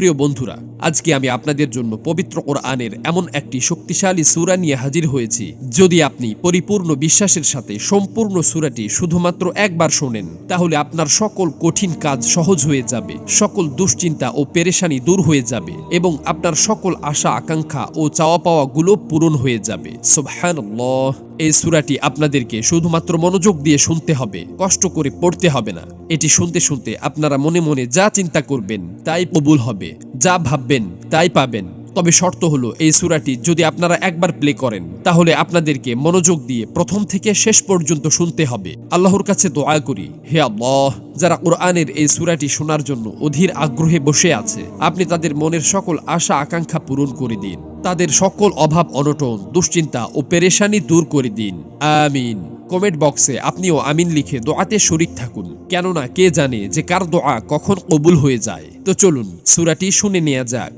প্রিয় বন্ধুরা, আজকে আমি আপনাদের জন্য পবিত্র কোরআনের এমন একটি শক্তিশালী সূরা নিয়ে হাজির হয়েছি। যদি আপনি পরিপূর্ণ বিশ্বাসের সাথে সম্পূর্ণ সূরাটি শুধুমাত্র একবার শোনেন, তাহলে আপনার সকল কঠিন কাজ সহজ হয়ে যাবে, সকল দুশ্চিন্তা ও পেরেশানি দূর হয়ে যাবে এবং আপনার সকল আশা, আকাঙ্ক্ষা ও চাওয়া পাওয়াগুলো পূরণ হয়ে যাবে। সুবহানাল্লাহ, এই সূরাটি আপনাদেরকে শুধুমাত্র মনোযোগ দিয়ে শুনতে হবে, কষ্ট করে পড়তে হবে না। এটি শুনতে শুনতে আপনারা মনে মনে যা চিন্তা করবেন, তাই কবুল হবে। যা ভাববেন তাই পাবেন। তবে শর্ত হলো এই সূরাটি যদি আপনারা একবার প্লে করেন, তাহলে আপনাদেরকে মনোযোগ দিয়ে প্রথম থেকে শেষ পর্যন্ত শুনতে হবে। আল্লাহর কাছে দোয়া করি, হে আল্লাহ, যারা কোরআনের এই সূরাটি শোনার জন্য অধীর আগ্রহে বসে আছে, আপনি তাদের মনের সকল আশা আকাঙ্ক্ষা পূরণ করে দিন। তাদের সকল অভাব অনটন, দুশ্চিন্তা ও পেরেশানি দূর করে দিন। আমিন। কমেন্ট বক্সে আপনিও আমিন লিখে দোয়াতে শরিক থাকুন। কেননা কে জানে যে কার দোয়া কখন কবুল হয়ে যায়। তো চলুন, সুরাটি শুনে নেওয়া যাক।